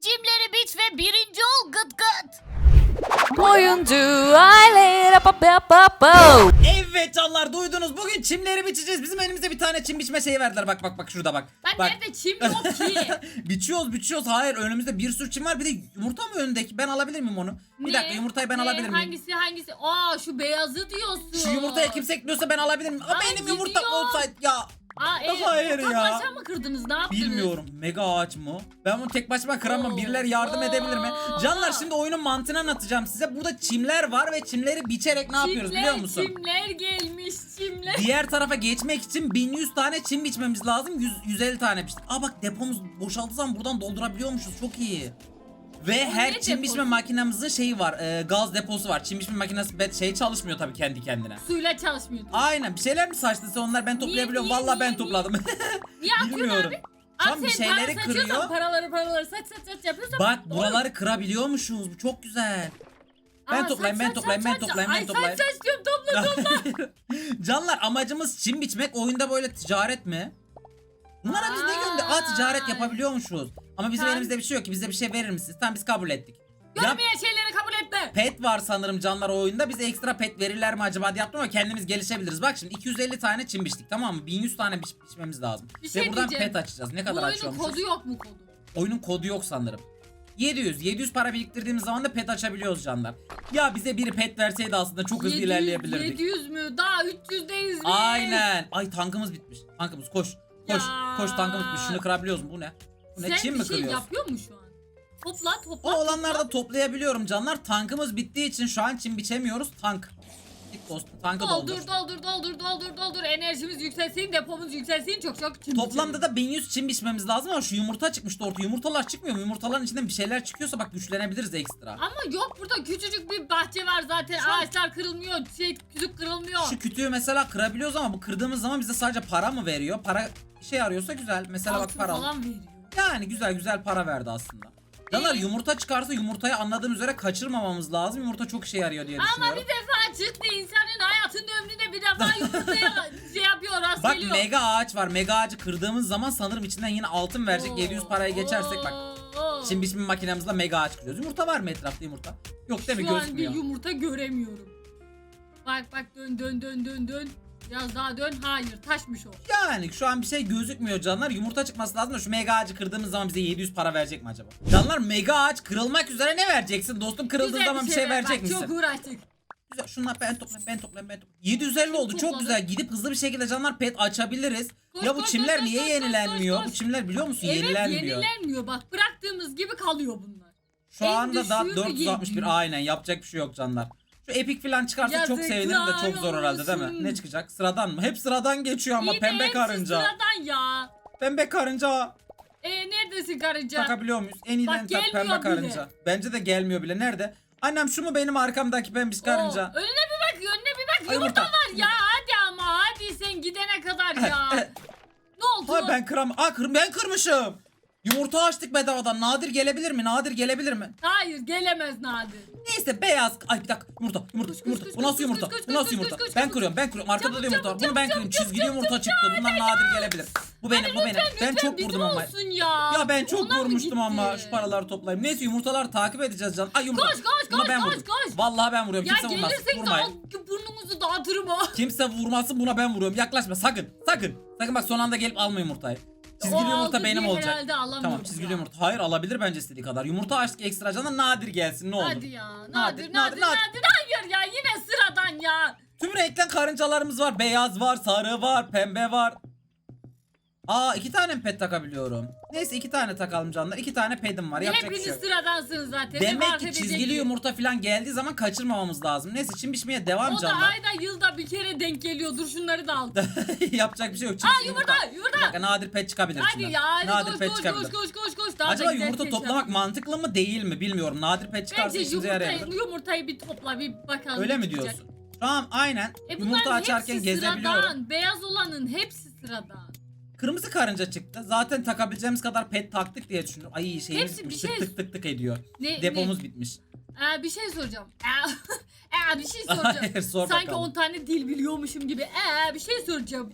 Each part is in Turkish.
Cimleri biç ve birinci ol gıt gıt. Oyuncu aile rap rap rap rap. Evet canlar duydunuz. Bugün çimleri biçeceğiz. Bizim elimizde bir tane çim biçme şeyi verdiler. Bak bak bak şurada bak. Ben bak. nerede çim yok ki? biçiyoruz biçiyoruz. Hayır önümüzde bir sürü çim var. Bir de yumurta mı önündeki? Ben alabilir miyim onu? Bir Ne? dakika yumurtayı ben Ne? alabilir miyim? Hangisi hangisi? Aa şu beyazı diyorsun. Şu yumurtayı kim sekliyorsa ben alabilir miyim? Aa, Ay, benim yumurtam gidiyor. olsaydı ya. Aa, e, Hayır tek ya. başa mı kırdınız ne yaptınız? Bilmiyorum. Mega ağaç mı? Ben bunu tek başıma kıramam. Oo. Birileri yardım edebilir mi? Canlar şimdi oyunun mantığını anlatacağım size. Burada çimler var ve çimleri biçerek ne yapıyoruz Çimler, biliyor musun? Çimler gelmiş çimler. Diğer tarafa geçmek için 1100 tane çim biçmemiz lazım. 100, 150 tane biçtik. Aa bak depomuz boşaldığı zaman buradan doldurabiliyormuşuz. Çok iyi. Ve her ne çim biçme deposu? makinemizin şeyi var. e, gaz deposu var. Çim biçme makinesi be- şey çalışmıyor tabii kendi kendine. Suyla çalışmıyor. Aynen bir şeyler mi saçtıysa onlar ben toplayabiliyorum. niye, Vallahi niye, ben niye? topladım. Niye atıyorsun Bilmiyorum. abi? Şu Abi bir sen şeyleri para saçıyorsan kırıyor. Paraları paraları saç saç saç yapıyorsan. Bak Oğlum, buraları kırabiliyormuşuz. Bu çok güzel. Ben aa, toplayayım, saç, ben saç, toplayayım, saç, ben saç. toplayayım, ben Ay, toplayayım. saç saç diyorum topla topla. Canlar amacımız çim biçmek. Oyunda böyle ticaret mi? Bunlara biz ne gönder? Aa ticaret yapabiliyormuşuz. Ama bizim Sen- elimizde bir şey yok ki. Bize bir şey verir misiniz? Tamam biz kabul ettik. Ya Görmeyen şeyleri kabul etme. pet var sanırım canlar oyunda. Bize ekstra pet verirler mi acaba diye yaptım ama kendimiz gelişebiliriz. Bak şimdi 250 tane çim biçtik tamam mı? 1100 tane biç biçmemiz lazım. Bir şey Ve buradan diyeceğim. pet açacağız. Ne Bu kadar oyunun açıyormuşuz? kodu yok mu kodu? Oyunun kodu yok sanırım. 700. 700 para biriktirdiğimiz zaman da pet açabiliyoruz canlar. Ya bize biri pet verseydi aslında çok hızlı 700, ilerleyebilirdik. 700 mü? Daha 300'deyiz biz. Aynen. Ay tankımız bitmiş. Tankımız koş. Koş. Koş tankımız bitmiş. Şunu kırabiliyoruz mu? Bu ne? Bu ne? Sen Çim bir mi şey kırıyoruz? yapıyor mu şu an? Topla topla. O olanları topla. da toplayabiliyorum canlar. Tankımız bittiği için şu an çim biçemiyoruz. Tank. Git dostum tankı doldur. Doldur doldur doldur doldur doldur enerjimiz yükselsin depomuz yükselsin çok çok çim Toplamda da 1100 çim biçmemiz lazım ama şu yumurta çıkmıştı ortaya. Yumurtalar çıkmıyor mu? Yumurtaların içinden bir şeyler çıkıyorsa bak güçlenebiliriz ekstra. Ama yok burada küçücük bir bahçe var zaten Şu an- ağaçlar kırılmıyor şey küçük kırılmıyor. Şu kütüğü mesela kırabiliyoruz ama bu kırdığımız zaman bize sadece para mı veriyor? Para işe yarıyorsa güzel. Mesela bak Altın para. falan veriyor. Yani güzel güzel para verdi aslında. Canlar Ee? yumurta çıkarsa yumurtayı anladığım üzere kaçırmamamız lazım. Yumurta çok işe yarıyor diye Ama düşünüyorum. bir defa çıktı insanın hayatının ömründe bir defa yumurtaya şey yapıyor rast Bak geliyor. mega ağaç var. Mega ağacı kırdığımız zaman sanırım içinden yine altın verecek. Oo, 700 paraya geçersek bak. oo. Şimdi bizim makinemizle mega ağaç kırıyoruz. Yumurta var mı etrafta yumurta? Yok değil mi? Şu an bir Gözükmüyor. yumurta göremiyorum. Bak bak dön dön dön dön dön. Biraz daha dön. Hayır taşmış o. Yani şu an bir şey gözükmüyor canlar. Yumurta çıkması lazım da şu mega ağacı kırdığımız zaman bize 700 para verecek mi acaba? Canlar mega ağaç kırılmak üzere ne vereceksin dostum? Kırıldığı Güzel zaman bir şey, ver. verecek Bak, misin? Çok uğraştık. Güzel. Şunlar ben toplayayım, ben toplayayım, ben toplayayım. 750 oldu. Çok topladım. güzel. Gidip hızlı bir şekilde canlar pet açabiliriz. Koş, ya bu koş, çimler koş, niye koş, yenilenmiyor? koş, koş. Bu çimler biliyor musun? Evet yenilenmiyor. yenilenmiyor. Bak bıraktığımız gibi kalıyor bunlar. Şu En anda da düşüğü 461 yedi. aynen yapacak bir şey yok canlar. Şu epik falan çıkarsa çok sevinirim de çok zor herhalde değil mi? Ne çıkacak? Sıradan mı? Hep sıradan geçiyor ama İyi de pembe hepsi karınca. sıradan ya. Pembe karınca. E neredesin karınca? Takabiliyor muyuz? En iyilerini tak gelmiyor pembe bile. karınca. Bence de gelmiyor bile. Nerede? Annem şu mu benim arkamdaki pembiş karınca? Oo, önüne bir bak önüne bir bak Ay, yumurta, yumurta. var ya hadi ama hadi sen gidene kadar ya. ne oldu? Ay ben kıram. Aa kır ben kırmışım. Yumurta açtık bedavadan. Nadir gelebilir mi? Nadir gelebilir mi? Hayır gelemez Nadir. Neyse beyaz. Ay bir dakika. Yumurta, yumurta, Koş, koş, yumurta. koş, Bu nasıl koş, yumurta? koş, koş, Bu nasıl koş, yumurta? koş, koş, Ben koş. kırıyorum, ben kırıyorum. Arkada da yumurta var. çabuk, Bunu ben çabuk, kırıyorum. çabuk, Çizgili çabuk, yumurta çıktı. Bundan nadir gelebilir. Bu benim, bu benim. Ben Lütfen çok bizim vurdum ama. olsun ya. Ya ben çok Ona mı vurmuştum ama gitti? şu paraları toplayayım. Neyse yumurtaları takip edeceğiz can. Ay yumurta. Koş, koş, Buna koş, ben koş, vurdum. koş. Vallahi ben vuruyorum. Ya Kimse vurmaz. gelirsek de Vurmayın. al- burnunuzu dağıtırım ha. Kimse vurmasın buna ben vuruyorum. Yaklaşma sakın. Sakın. Sakın bak son anda gelip alma yumurtayı. Çizgili O yumurta aldı benim diye olacak. herhalde alamıyoruz Tamam çizgili ya. yumurta. Hayır alabilir bence istediği kadar. Yumurta açtık ekstra canına nadir gelsin ne olur. Hadi ya. Nadir, Nadir, nadir, nadir, nadir, Hayır ya yine sıradan ya. Tüm renkten karıncalarımız var. Beyaz var, sarı var, pembe var. Aa iki tane mi pet takabiliyorum? Neyse iki tane takalım canlar. İki tane pedim var. Yapacak bir Hepiniz şey yok. sıradansınız zaten. Demek fark ki edecek çizgili yumurta falan geldiği zaman kaçırmamamız lazım. Neyse çim biçmeye devam O da canlar. ayda yılda bir kere denk geliyor. Dur şunları da al. Yapacak bir şey yok. Çim Aa yumurta Bir yumurta. dakika nadir pet çıkabilir Hadi içinden. ya hadi nadir koş pet koş, çıkabilir. koş koş koş koş. Daha Acaba yumurta giderken toplamak mantıklı mı değil mi bilmiyorum. Nadir pet çıkarsa Bence işimize yumurtayı, yarayabilir. yumurtayı bir topla bir bakalım. Öyle ne mi çıkacak. diyorsun? Tamam aynen. E bunların Yumurta açarken hepsi gezebiliyorum. Sıradan. Beyaz olanın hepsi sıradan. Kırmızı karınca çıktı. Zaten takabileceğimiz kadar pet taktık diye düşündüm. Ay şeyimiz Hepsi bitmiş. bir tık şey- tık tık tık ediyor. Ne, Depomuz bitmiş. ne? Ee, bir şey soracağım. Ee, ee, bir şey soracağım. Hayır sor Sanki bakalım. 10 tane dil biliyormuşum gibi. Ee, bir şey soracağım.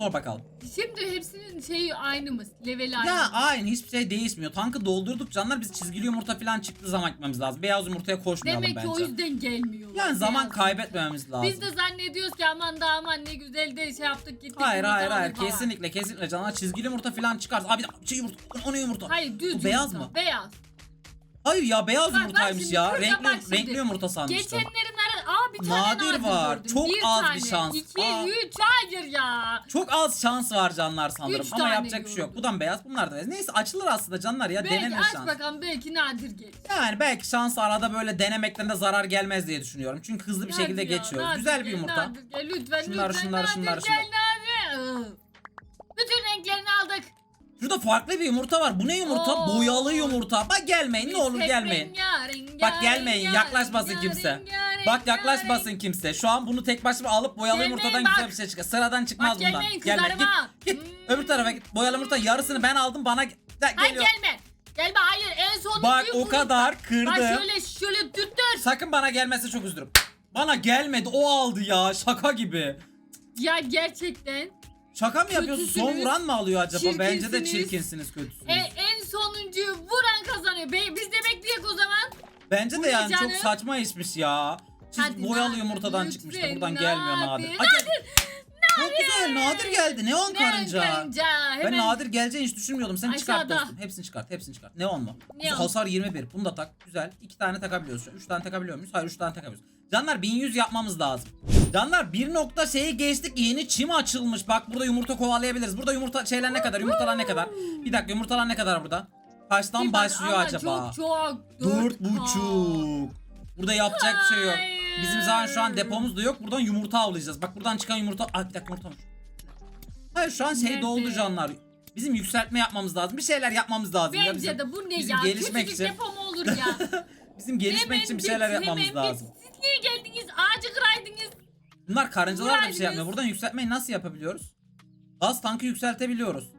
Sor bakalım. Şimdi hepsinin şeyi aynı mı? Leveli aynı Ya mı? aynı hiçbir şey değişmiyor. Tankı doldurduk canlar biz çizgili yumurta falan çıktığı zaman gitmemiz lazım. Beyaz yumurtaya koşmayalım Demek ki bence. o yüzden gelmiyor. Yani zaman Beyaz. kaybetmememiz lazım. Biz de zannediyoruz ki aman da aman ne güzel de şey yaptık gittik. Hayır yumurta hayır hayır falan. kesinlikle kesinlikle canlar çizgili yumurta falan çıkarsa abi şey yumurta o ne yumurta? Hayır düz Bu beyaz yumurta, mı? Beyaz. Hayır ya beyaz Bak, bak yumurtaymış şimdi, ya. Renkli, bak renkli yumurta sanmıştım. Geçenlerin ara... Aa bir tane Nadir nadir, var. gördüm. Çok bir az tane. bir şans. İki, Aa. üç, hayır ya. Çok az şans var canlar sanırım Üç ama tane yapacak bir şey yok. gördüm. Buradan beyaz bunlar da beyaz. Neyse açılır aslında canlar ya belki aç şans. bakalım belki nadir gelir. Yani belki şans arada böyle denemekten de zarar gelmez diye düşünüyorum. Çünkü hızlı bir şekilde Nadir ya, geçiyoruz. nadir Güzel bir gel, yumurta. Nadir gel lütfen Şunlar, lütfen şunlar, nadir şunlar, gel nadir. Iı. Bütün renklerini aldık. Şurada farklı bir yumurta var. Bu ne yumurta? Oo. Boyalı yumurta. Bak gelmeyin ne olur Hep gelmeyin. rengarenk, Bak gelmeyin rengarenk, yaklaşmasın kimse. rengarenk, Bak yaklaşmasın kimse. Şu an bunu tek başıma alıp boyalı Gelmeyin yumurtadan bak. güzel bir şey çıkar. Sıradan çıkmaz Bak bundan. gelmeyin Gelme. Git, kızlarıma. git. Hmm. Öbür tarafa git. Boyalı yumurta yarısını ben aldım bana de- Hayır geliyor. gelme. Gelme hayır en sonuncuyu Bak o kadar Bak kırdı. şöyle şöyle tuttur. Sakın bana gelmezse çok üzülürüm. Bana gelmedi o aldı ya şaka gibi. Ya gerçekten Şaka mı yapıyorsun? Son Kötüsünüz, vuran mı alıyor acaba? Bence de çirkinsiniz. çirkinsiniz kötüsünüz. e, en sonuncuyu vuran kazanıyor. Be, biz de bekleyek o zaman. Bence de yani çok canım? saçma işmiş ya. Siz Hadi boyalı Nadir, yumurtadan lütfen, çıkmış da buradan gelmiyor Nadir. Nadir. Çok güzel Nadir geldi. Neon Ne karınca. karınca. Ben Hemen Nadir geleceğini hiç düşünmüyordum. Sen çıkart Aşağıda. dostum. Hepsini çıkart. Hepsini çıkart. Neon mu? Neon. Hasar 21. Bunu da tak. Güzel. 2 tane takabiliyoruz. 3 tane takabiliyor muyuz? Hayır 3 tane takabiliyoruz. Canlar 1100 yapmamız lazım. Canlar bir nokta şeyi geçtik. Yeni çim açılmış. Bak burada yumurta kovalayabiliriz. Burada yumurta şeyler ne kadar? Yumurtalar ne kadar? Bir dakika yumurtalar ne kadar burada? Kaçtan Bir bak başlıyor ama acaba? Çok çok. Dört buçuk. Burada yapacak bir şey yok. Bizim zaten şu an depomuz da yok. Buradan yumurta avlayacağız. Bak buradan çıkan yumurta. Ay bir dakika yumurta. Hayır şu an şey doldu canlar. Bizim yükseltme yapmamız lazım. Bir şeyler yapmamız lazım. ya Bence bizim. de bu ne bizim ya? gelişmek Küçücük için. depo mu olur ya? Bizim gelişmek için bir şeyler bit, yapmamız hemen lazım. Bit. Siz niye geldiniz? Ağacı kıraydınız. Bunlar karıncalar da bir şey yapmıyor. Buradan yükseltmeyi nasıl yapabiliyoruz? Gaz tankı yükseltebiliyoruz.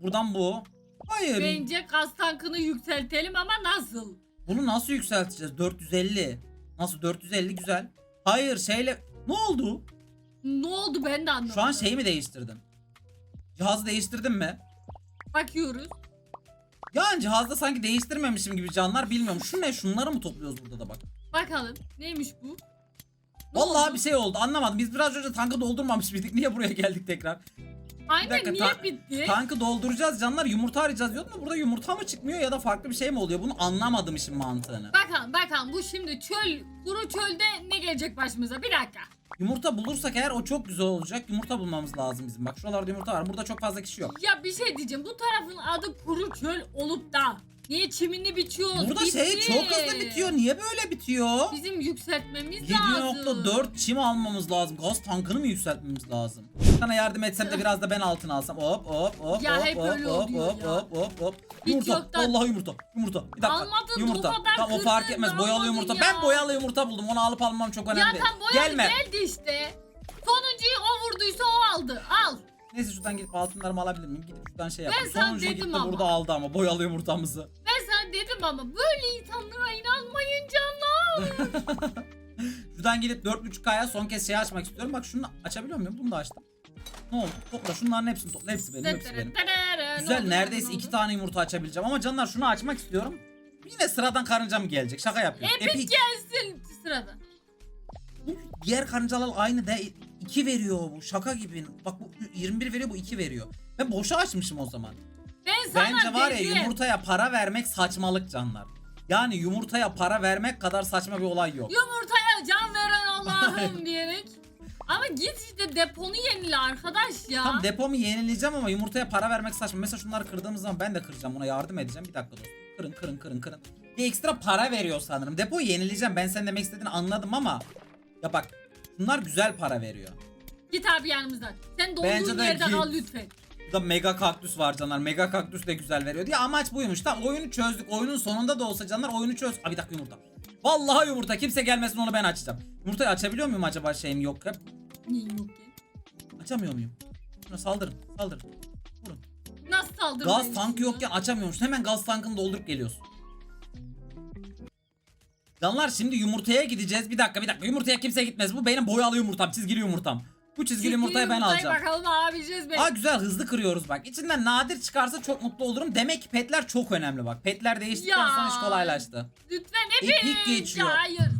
Buradan bu. Hayır. Bence gaz tankını yükseltelim ama nasıl? Bunu nasıl yükselteceğiz? 450. Nasıl 450 güzel. Hayır şeyle ne oldu? Ne oldu ben de anlamadım. Şu an şeyi mi değiştirdin? Cihazı değiştirdin mi? Bakıyoruz. Yani cihazda sanki değiştirmemişim gibi canlar bilmiyorum. Şu ne? Şunları mı topluyoruz burada da bak. Bakalım. Neymiş bu? Ne Vallahi oldu? bir şey oldu anlamadım. Biz biraz önce tankı doldurmamış mıydık? Niye buraya geldik tekrar? Aynen dakika, niye ta- bitti? Tankı dolduracağız canlar yumurta arayacağız diyordum da burada yumurta mı çıkmıyor ya da farklı bir şey mi oluyor? Bunu anlamadım işin mantığını. Bakalım bakalım bu şimdi çöl, kuru çölde ne gelecek başımıza? Bir dakika. Yumurta bulursak eğer o çok güzel olacak. Yumurta bulmamız lazım bizim. Bak şuralarda yumurta var. Burada çok fazla kişi yok. Ya bir şey diyeceğim. Bu tarafın adı kuru çöl olup da niye çimini biçiyoruz? Burada Bitti. şey çok hızlı bitiyor. Niye böyle bitiyor? Bizim yükseltmemiz lazım. 7.4 çim almamız lazım. Gaz tankını mı yükseltmemiz lazım? Sana yardım etsem de biraz da ben altın alsam. Hop hop hop Ya hop hep hop öyle hop oluyor hop ya. hop hop hop. Hiç Yumurta. yoktan- Vallahi yumurta. Yumurta. Bir dakika. Almadın, yumurta. o kadar Tamam o fark kırdın, etmez. Boyalı almadın yumurta. ya. Ben boyalı yumurta buldum. Onu alıp almam çok önemli Ya değil. tam boyalı Gelme. geldi işte. Sonuncuyu o vurduysa o aldı. Al. Neyse şuradan gidip altınlarımı alabilir miyim? Gidip şuradan şey Ben yapayım. sana Sonuncuyu dedim gitti ama. burada aldı ama boyalı yumurtamızı. Ben sana dedim ama böyle insanlara inanmayın canlar. Şuradan gidip 4.5K'ya son kez şey açmak istiyorum. Bak şunu açabiliyor muyum? Bunu da açtım. Ne oldu? Topla şunların hepsini topla. Hepsi benim, hepsi benim. Güzel neredeyse iki tane yumurta açabileceğim ama canlar şunu açmak istiyorum. Yine sıradan karınca mı gelecek? Şaka yapıyorum. Epik gelsin sırada. Bu diğer karıncalar aynı de 2 veriyor bu. Şaka gibi. Bak bu 21 veriyor bu 2 veriyor. Ben boşa açmışım o zaman. Ben sana Bence var ya dedim. yumurtaya para vermek saçmalık canlar. Yani yumurtaya para vermek kadar saçma bir olay yok. Yumurtaya can veren Allah'ım diyerek. Ama git işte deponu yenile arkadaş ya. Tam depomu yenileyeceğim ama yumurtaya para vermek saçma. Mesela şunları kırdığımız zaman ben de kıracağım. Buna yardım edeceğim. Bir dakika dostum. Kırın kırın kırın kırın. Bir ekstra para veriyor sanırım. Depoyu yenileyeceğim. Ben senin demek istediğini anladım ama. Ya bak. Bunlar güzel para veriyor. Git abi yanımızdan. Sen Bence dolduğun de yerden git. al lütfen. Burada mega kaktüs var canlar. Mega kaktüs de güzel veriyor diye amaç buymuş. Tamam oyunu çözdük. Oyunun sonunda da olsa canlar oyunu çöz. Aa bir dakika yumurta. Vallahi yumurta. Kimse gelmesin onu ben açacağım. Yumurtayı açabiliyor muyum acaba şeyim yok hep? Niye yok ki? Açamıyor muyum? Şuna saldırın. Saldırın. Vurun. Nasıl saldırmayı Gaz tankı düşünüyorsun? yokken açamıyormuş. Hemen gaz tankını doldurup geliyorsun. Canlar şimdi yumurtaya gideceğiz. Bir dakika bir dakika. Yumurtaya kimse gitmez. Bu benim boyalı yumurtam. Çizgili yumurtam. Bu çizgili yumurtayı ben alacağım. Bakalım ne yapacağız be. Aa güzel hızlı kırıyoruz bak. İçinden nadir çıkarsa çok mutlu olurum. Demek ki petler çok önemli bak. Petler değiştikten Ya. sonra iş kolaylaştı. Lütfen Epik hepimiz. geçiyor. Ya, hayır.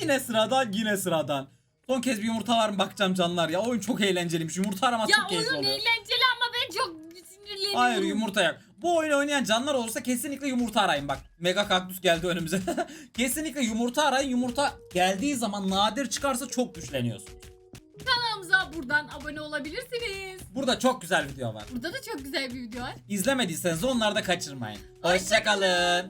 Yine sıradan yine sıradan. Son kez bir yumurta var mı bakacağım canlar ya. Oyun çok eğlenceliymiş. Yumurta aramak Ya çok keyifli oyun oluyor. eğlenceli ama ben çok sinirleniyorum. Hayır yumurta yok. Bu oyunu oynayan canlar olursa kesinlikle yumurta arayın bak. Mega kaktüs geldi önümüze. kesinlikle yumurta arayın. Yumurta geldiği zaman nadir çıkarsa çok güçleniyorsun. Kanalımıza buradan abone olabilirsiniz. Burada çok güzel video var. Burada da çok güzel bir video var. İzlemediyseniz onları da kaçırmayın. Hoşça Hoşçakalın.